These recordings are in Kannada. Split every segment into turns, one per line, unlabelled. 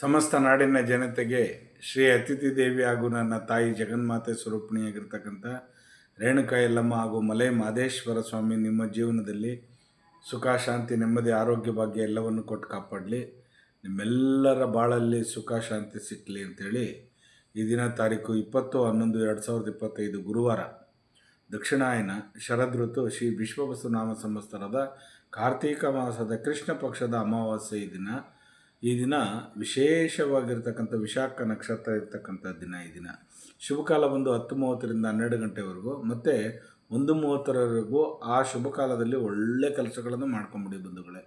ಸಮಸ್ತ ನಾಡಿನ ಜನತೆಗೆ ಶ್ರೀ ಅತಿಥಿ ದೇವಿ ಹಾಗೂ ನನ್ನ ತಾಯಿ ಜಗನ್ಮಾತೆ ಸ್ವರೂಪಿಣಿಯಾಗಿರ್ತಕ್ಕಂಥ ರೇಣುಕಾ ಯಲ್ಲಮ್ಮ ಹಾಗೂ ಮಲೆ ಮಾದೇಶ್ವರ ಸ್ವಾಮಿ ನಿಮ್ಮ ಜೀವನದಲ್ಲಿ ಸುಖ, ಶಾಂತಿ, ನೆಮ್ಮದಿ, ಆರೋಗ್ಯ ಭಾಗ್ಯ ಎಲ್ಲವನ್ನು ಕೊಟ್ಟು ಕಾಪಾಡಲಿ. ನಿಮ್ಮೆಲ್ಲರ ಬಾಳಲ್ಲಿ ಸುಖ, ಶಾಂತಿ ಸಿಕ್ಕಲಿ ಅಂಥೇಳಿ ಈ ದಿನ ತಾರೀಕು ಇಪ್ಪತ್ತು, ಹನ್ನೊಂದು, ಎರಡು ಸಾವಿರದ ಇಪ್ಪತ್ತೈದು ಗುರುವಾರ ದಕ್ಷಿಣಾಯನ ಶರದ್ ಋತು ಶ್ರೀ ವಿಶ್ವವಸು ನಾಮ ಸಂವತ್ಸರದ ಕಾರ್ತೀಕ ಮಾಸದ ಕೃಷ್ಣ ಪಕ್ಷದ ಅಮಾವಾಸ್ಯೆ ಈ ದಿನ ಈ ದಿನ ವಿಶೇಷವಾಗಿರ್ತಕ್ಕಂಥ ವಿಶಾಖ ನಕ್ಷತ್ರ ಇರ್ತಕ್ಕಂಥ ದಿನ ಈ ದಿನ. ಶುಭಕಾಲ ಬಂದು ಹತ್ತು ಮೂವತ್ತರಿಂದ ಹನ್ನೆರಡು ಗಂಟೆವರೆಗೂ, ಮತ್ತು ಒಂದು ಮೂವತ್ತರವರೆಗೂ ಆ ಶುಭ ಕಾಲದಲ್ಲಿ ಒಳ್ಳೆ ಕೆಲಸಗಳನ್ನು ಮಾಡ್ಕೊಂಬಿಡಿ ಬಂಧುಗಳೇ.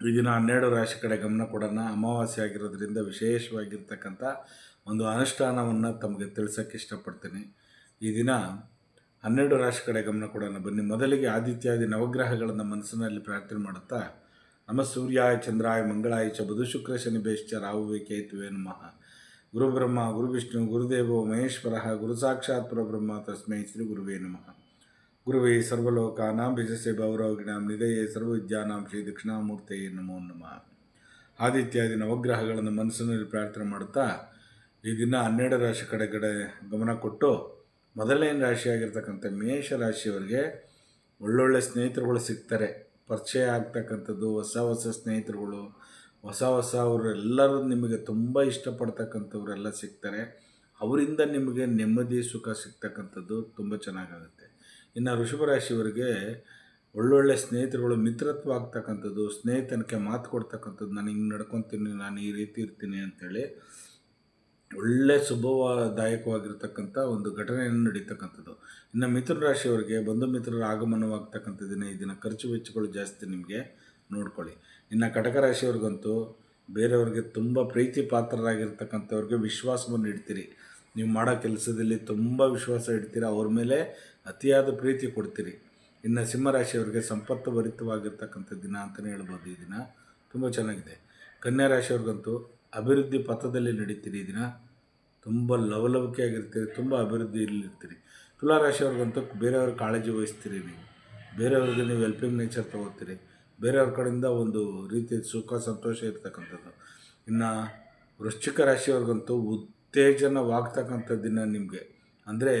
ಈ ದಿನ ಹನ್ನೆರಡು ರಾಶಿ ಕಡೆ ಗಮನ ಕೊಡೋಣ. ಅಮಾವಾಸ್ಯೆ ಆಗಿರೋದ್ರಿಂದ ವಿಶೇಷವಾಗಿರ್ತಕ್ಕಂಥ ಒಂದು ಅನುಷ್ಠಾನವನ್ನು ತಮಗೆ ತಿಳಿಸೋಕ್ಕೆ ಇಷ್ಟಪಡ್ತೀನಿ. ಈ ದಿನ ಹನ್ನೆರಡು ರಾಶಿ ಕಡೆ ಗಮನ ಕೊಡೋಣ. ಬನ್ನಿ, ಮೊದಲಿಗೆ ಆದಿತ್ಯಾದಿ ನವಗ್ರಹಗಳನ್ನು ಮನಸ್ಸಿನಲ್ಲಿ ಪ್ರಾರ್ಥನೆ ಮಾಡುತ್ತಾ ನಮ ಸೂರ್ಯಾಯ ಚಂದ್ರಾಯ ಮಂಗಳಾಯ ಚ ಬುಧ ಶುಕ್ರ ಶನಿ ಬೇಶ್ಚ ರಾಹುವೆ ಕೇತುವೆ ನಮಃ. ಗುರುಬ್ರಹ್ಮ ಗುರು ವಿಷ್ಣು ಗುರುದೇವೋ ಮಹೇಶ್ವರ, ಗುರು ಸಾಕ್ಷಾತ್ ಪರಬ್ರಹ್ಮ ತಸ್ಮೈ ಶ್ರೀ ಗುರುವೇ ನಮಃ. ಗುರುವೇ ಸರ್ವಲೋಕಾನಾಂ ಬಿಜಸೆ ಭೌರವಗಿಣಾಂ ನಿಧಯೇ ಸರ್ವವಿದ್ಯಾನಾಂ ಶ್ರೀ ದಕ್ಷಿಣಾಮೂರ್ತಿಯೇ ನಮೋ ನಮಃ. ಆದಿತ್ಯಾದಿ ನವಗ್ರಹಗಳನ್ನು ಮನಸ್ಸಿನಲ್ಲಿ ಪ್ರಾರ್ಥನೆ ಮಾಡುತ್ತಾ ಈ ದಿನ ಹನ್ನೆರಡು ರಾಶಿ ಕಡೆ ಕಡೆ ಗಮನ ಕೊಟ್ಟು ಮೊದಲನೇ ರಾಶಿಯಾಗಿರ್ತಕ್ಕಂಥ ಮೇಷ ರಾಶಿಯವರಿಗೆ ಒಳ್ಳೊಳ್ಳೆ ಸ್ನೇಹಿತರುಗಳು ಸಿಗ್ತಾರೆ. ಪರಿಚಯ ಆಗ್ತಕ್ಕಂಥದ್ದು, ಹೊಸ ಹೊಸ ಸ್ನೇಹಿತರುಗಳು, ಹೊಸ ಹೊಸ ಅವರೆಲ್ಲರೂ ನಿಮಗೆ ತುಂಬ ಇಷ್ಟಪಡ್ತಕ್ಕಂಥವರೆಲ್ಲ ಸಿಗ್ತಾರೆ. ಅವರಿಂದ ನಿಮಗೆ ನೆಮ್ಮದಿ, ಸುಖ ಸಿಗ್ತಕ್ಕಂಥದ್ದು ತುಂಬ ಚೆನ್ನಾಗಾಗುತ್ತೆ. ಇನ್ನು ಋಷಭ ರಾಶಿಯವರಿಗೆ ಒಳ್ಳೊಳ್ಳೆ ಸ್ನೇಹಿತರುಗಳು, ಮಿತ್ರತ್ವ ಆಗ್ತಕ್ಕಂಥದ್ದು ಸ್ನೇಹಿತನಕ್ಕೆ ಮಾತು ಕೊಡ್ತಕ್ಕಂಥದ್ದು, ನಾನು ಹಿಂಗೆ ನಡ್ಕೊತೀನಿ, ನಾನು ಈ ರೀತಿ ಇರ್ತೀನಿ ಅಂಥೇಳಿ ಒಳ್ಳೆ ಶುಭದಾಯಕವಾಗಿರ್ತಕ್ಕಂಥ ಒಂದು ಘಟನೆಯನ್ನು ನಡೀತಕ್ಕಂಥದ್ದು. ಇನ್ನು ಮಿಥುನ ರಾಶಿಯವರಿಗೆ ಬಂಧು ಮಿತ್ರರ ಆಗಮನವಾಗ್ತಕ್ಕಂಥ ದಿನ ಈ ದಿನ ಖರ್ಚು ವೆಚ್ಚಗಳು ಜಾಸ್ತಿ ನಿಮಗೆ ನೋಡ್ಕೊಳ್ಳಿ. ಇನ್ನು ಕಟಕ ರಾಶಿಯವ್ರಿಗಂತೂ ಬೇರೆಯವ್ರಿಗೆ ತುಂಬ ಪ್ರೀತಿ ಪಾತ್ರರಾಗಿರ್ತಕ್ಕಂಥವ್ರಿಗೆ ವಿಶ್ವಾಸವನ್ನು ಇಡ್ತೀರಿ ನೀವು ಮಾಡೋ ಕೆಲಸದಲ್ಲಿ ತುಂಬ ವಿಶ್ವಾಸ ಇಡ್ತೀರಿ, ಅವ್ರ ಮೇಲೆ ಅತಿಯಾದ ಪ್ರೀತಿ ಕೊಡ್ತೀರಿ. ಇನ್ನು ಸಿಂಹರಾಶಿಯವರಿಗೆ ಸಂಪತ್ತು ಭರಿತವಾಗಿರ್ತಕ್ಕಂಥ ದಿನ ಅಂತಲೇ ಹೇಳ್ಬೋದು ಈ ದಿನ. ತುಂಬ ಚೆನ್ನಾಗಿದೆ. ಕನ್ಯಾ ರಾಶಿಯವ್ರಿಗಂತೂ ಅಭಿವೃದ್ಧಿ ಪಥದಲ್ಲಿ ನಡೀತೀರಿ ಈ ದಿನ. ತುಂಬ ಲವಲವಿಕೆಯಾಗಿರ್ತೀರಿ, ತುಂಬ ಅಭಿವೃದ್ಧಿಯಲ್ಲಿರ್ತೀರಿ. ತುಲಾ ರಾಶಿಯವ್ರಿಗಂತೂ ಬೇರೆಯವ್ರ ಕಾಳಜಿ ವಹಿಸ್ತೀರಿ ನೀವು. ಬೇರೆಯವ್ರಿಗೆ ನೀವು ಹೆಲ್ಪಿಂಗ್ ನೇಚರ್ ತೊಗೋತೀರಿ. ಬೇರೆಯವ್ರ ಕಡೆಯಿಂದ ಒಂದು ರೀತಿಯ ಸುಖ, ಸಂತೋಷ ಇರ್ತಕ್ಕಂಥದ್ದು. ಇನ್ನು ವೃಶ್ಚಿಕ ರಾಶಿಯವ್ರಿಗಂತೂ ಉತ್ತೇಜನವಾಗ್ತಕ್ಕಂಥ ದಿನ ನಿಮಗೆ. ಅಂದರೆ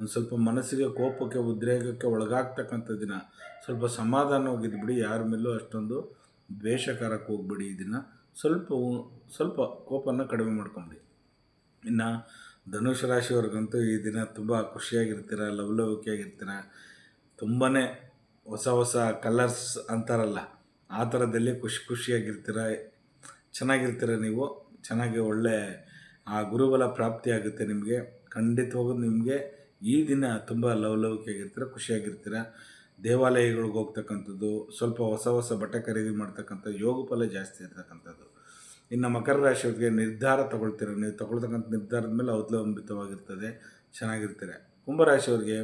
ಒಂದು ಸ್ವಲ್ಪ ಮನಸ್ಸಿಗೆ ಕೋಪಕ್ಕೆ, ಉದ್ರೇಕಕ್ಕೆ ಒಳಗಾಗ್ತಕ್ಕಂಥ ದಿನ. ಸ್ವಲ್ಪ ಸಮಾಧಾನವಾಗಿದ್ಬಿಡಿ, ಯಾರ ಮೇಲೂ ಅಷ್ಟೊಂದು ದ್ವೇಷಕಾರಕ್ಕೆ ಹೋಗ್ಬಿಡಿ ಈ ದಿನ. ಸ್ವಲ್ಪ ಸ್ವಲ್ಪ ಕೋಪನ ಕಡಿಮೆ ಮಾಡ್ಕೊಂಬಿಡಿ. ಇನ್ನು ಧನುಷ ರಾಶಿಯವ್ರಿಗಂತೂ ಈ ದಿನ ತುಂಬ ಖುಷಿಯಾಗಿರ್ತೀರ, ಲವಲವಿಕೆಯಾಗಿರ್ತೀರ. ತುಂಬಾ ಹೊಸ ಹೊಸ ಕಲರ್ಸ್ ಅಂತಾರಲ್ಲ, ಆ ಥರದಲ್ಲಿ ಖುಷಿ ಖುಷಿಯಾಗಿರ್ತೀರ, ಚೆನ್ನಾಗಿರ್ತೀರ ನೀವು. ಚೆನ್ನಾಗಿ ಒಳ್ಳೆ, ಆ ಗುರುಬಲ ಪ್ರಾಪ್ತಿಯಾಗುತ್ತೆ ನಿಮಗೆ. ಖಂಡಿತವಾಗೂ ನಿಮಗೆ ಈ ದಿನ ತುಂಬ ಲವಲವಿಕೆಯಾಗಿರ್ತೀರ, ಖುಷಿಯಾಗಿರ್ತೀರ. ದೇವಾಲಯಗಳಿಗೆ ಹೋಗ್ತಕ್ಕಂಥದ್ದು, ಸ್ವಲ್ಪ ಹೊಸ ಹೊಸ ಬಟ್ಟೆ ಖರೀದಿ ಮಾಡ್ತಕ್ಕಂಥ ಯೋಗ ಫಲ ಜಾಸ್ತಿ ಇರ್ತಕ್ಕಂಥದ್ದು. ಇನ್ನು ಮಕರ ರಾಶಿಯವರಿಗೆ ನಿರ್ಧಾರ ತಗೊಳ್ತೀರ? ನೀವು ತಗೊಳ್ತಕ್ಕಂಥ ನಿರ್ಧಾರದ ಮೇಲೆ ಅವಲಂಬಿತವಾಗಿರ್ತದೆ, ಚೆನ್ನಾಗಿರ್ತೀರ. ಕುಂಭರಾಶಿಯವ್ರಿಗೆ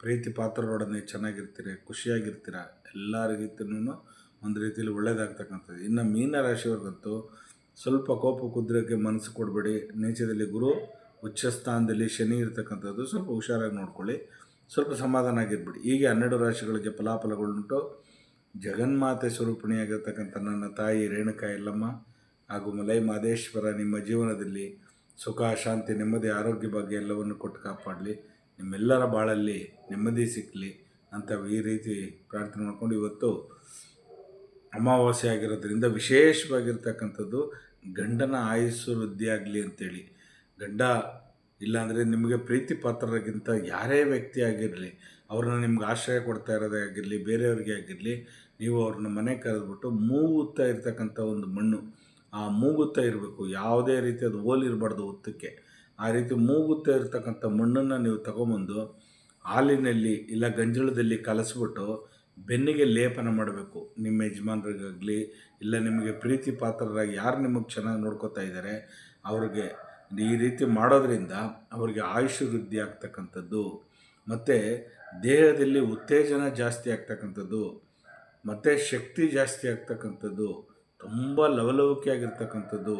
ಪ್ರೀತಿ ಪಾತ್ರರೊಡನೆ ಚೆನ್ನಾಗಿರ್ತೀರಿ, ಖುಷಿಯಾಗಿರ್ತೀರ ಎಲ್ಲ ರೀತಿಯೂ ಒಂದು ರೀತಿಯಲ್ಲಿ ಒಳ್ಳೆಯದಾಗ್ತಕ್ಕಂಥದ್ದು ಇನ್ನು ಮೀನ ರಾಶಿಯವ್ರಿಗಂತೂ ಸ್ವಲ್ಪ ಕೋಪ ಕುದ್ರಕ್ಕೆ ಮನಸ್ಸು ಕೊಡಬೇಡಿ. ನೀಚದಲ್ಲಿ ಗುರು ಉಚ್ಚ ಸ್ಥಾನದಲ್ಲಿ ಶನಿ ಇರ್ತಕ್ಕಂಥದ್ದು ಸ್ವಲ್ಪ ಹುಷಾರಾಗಿ ನೋಡ್ಕೊಳ್ಳಿ. ಸ್ವಲ್ಪ ಸಮಾಧಾನ ಆಗಿರ್ಬಿಡಿ. ಹೀಗೆ ಹನ್ನೆರಡು ರಾಶಿಗಳಿಗೆ ಫಲಾಫಲಗಳುಂಟು. ಜಗನ್ಮಾತೆ ಸ್ವರೂಪಿಣಿಯಾಗಿರ್ತಕ್ಕಂಥ ನನ್ನ ತಾಯಿ ರೇಣುಕಾ ಎಲ್ಲಮ್ಮ ಹಾಗೂ ಮಲೈ ಮಾದೇಶ್ವರ ನಿಮ್ಮ ಜೀವನದಲ್ಲಿ ಸುಖ, ಶಾಂತಿ, ನೆಮ್ಮದಿ, ಆರೋಗ್ಯ ಬಗ್ಗೆ ಎಲ್ಲವನ್ನು ಕೊಟ್ಟು ಕಾಪಾಡಲಿ. ನಿಮ್ಮೆಲ್ಲರ ಬಾಳಲ್ಲಿ ನೆಮ್ಮದಿ ಸಿಕ್ಕಲಿ ಅಂತ ಈ ರೀತಿ ಪ್ರಾರ್ಥನೆ ಮಾಡ್ಕೊಂಡು ಇವತ್ತು ಅಮಾವಾಸ್ಯೆ ಆಗಿರೋದ್ರಿಂದ ವಿಶೇಷವಾಗಿರ್ತಕ್ಕಂಥದ್ದು ಗಂಡನ ಆಯುಸ್ಸು ವೃದ್ಧಿಯಾಗಲಿ ಅಂಥೇಳಿ ಗಂಡ ಇಲ್ಲಾಂದರೆ ನಿಮಗೆ ಪ್ರೀತಿ ಪಾತ್ರರಿಗಿಂತ ಯಾರೇ ವ್ಯಕ್ತಿ ಆಗಿರಲಿ, ಅವ್ರನ್ನ ನಿಮ್ಗೆ ಆಶ್ರಯ ಕೊಡ್ತಾ ಇರೋದೇ ಆಗಿರಲಿ, ಬೇರೆಯವ್ರಿಗೆ ಆಗಿರಲಿ, ನೀವು ಅವ್ರನ್ನ ಮನೆ ಕರೆದ್ಬಿಟ್ಟು ಮೂಗುತ್ತಾ ಇರ್ತಕ್ಕಂಥ ಒಂದು ಮಣ್ಣು, ಆ ಮೂಗುತ್ತಾ ಇರಬೇಕು. ಯಾವುದೇ ರೀತಿ ಅದು ಹೋಲಿರಬಾರ್ದು ಉತ್ತಕ್ಕೆ ಆ ರೀತಿ ಮೂಗುತ್ತಾ ಇರ್ತಕ್ಕಂಥ ಮಣ್ಣನ್ನು ನೀವು ತಗೊಂಬಂದು ಹಾಲಿನಲ್ಲಿ ಇಲ್ಲ ಗಂಜಲದಲ್ಲಿ ಕಲಸ್ಬಿಟ್ಟು ಬೆನ್ನಿಗೆ ಲೇಪನ ಮಾಡಬೇಕು. ನಿಮ್ಮ ಯಜಮಾನರಿಗಾಗಲಿ, ಇಲ್ಲ ನಿಮಗೆ ಪ್ರೀತಿ ಪಾತ್ರರಾಗಿ ಯಾರು ನಿಮಗೆ ಚೆನ್ನಾಗಿ ನೋಡ್ಕೋತಾ ಇದ್ದಾರೆ, ಅವ್ರಿಗೆ ಈ ರೀತಿ ಮಾಡೋದರಿಂದ ಅವರಿಗೆ ಆಯುಷ್ ವೃದ್ಧಿ ಆಗ್ತಕ್ಕಂಥದ್ದು, ಮತ್ತು ದೇಹದಲ್ಲಿ ಉತ್ತೇಜನ ಜಾಸ್ತಿ ಆಗ್ತಕ್ಕಂಥದ್ದು, ಮತ್ತು ಶಕ್ತಿ ಜಾಸ್ತಿ ಆಗ್ತಕ್ಕಂಥದ್ದು, ತುಂಬ ಲವಲವಿಕೆಯಾಗಿರ್ತಕ್ಕಂಥದ್ದು.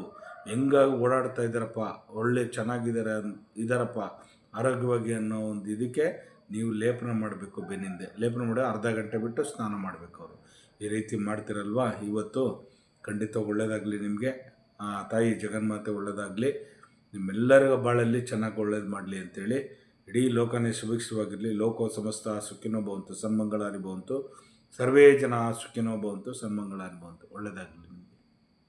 ಹೆಂಗಾಗಿ ಓಡಾಡ್ತಾ ಇದ್ದಾರಪ್ಪ, ಒಳ್ಳೆ ಚೆನ್ನಾಗಿದ್ದಾರೆ ಇದ್ದಾರಪ್ಪ, ಆರೋಗ್ಯವಾಗಿ ಅನ್ನೋ ಒಂದು ಇದಕ್ಕೆ ನೀವು ಲೇಪನ ಮಾಡಬೇಕು ಬೆನ್ನಿಂದೆ. ಲೇಪನ ಮಾಡಿ ಅರ್ಧ ಗಂಟೆ ಬಿಟ್ಟು ಸ್ನಾನ ಮಾಡಬೇಕು ಅವರು. ಈ ರೀತಿ ಮಾಡ್ತಿರಲ್ವಾ? ಇವತ್ತು ಖಂಡಿತ ಒಳ್ಳೆಯದಾಗಲಿ ನಿಮಗೆ. ತಾಯಿ ಜಗನ್ಮಾತೆ ಒಳ್ಳೆಯದಾಗಲಿ ನಿಮ್ಮೆಲ್ಲರ ಬಾಳಲ್ಲಿ ಚೆನ್ನಾಗಿ ಒಳ್ಳೇದು ಮಾಡಲಿ ಅಂತೇಳಿ ಇಡೀ ಲೋಕನೇ ಸುಭಿಕ್ಷವಾಗಿರಲಿ ಲೋಕೋ ಸಮಸ್ತ ಸುಖಿನೋ ಭವಂತು. ಸನ್ಮಂಗಳಾರಿ ಭವಂತು. ಸರ್ವೇ ಜನ ಸುಖಿನೋ ಭವಂತು. ಸನ್ಮಂಗಳಾರಿ ಭವಂತು. ಒಳ್ಳೆಯದಾಗಲಿ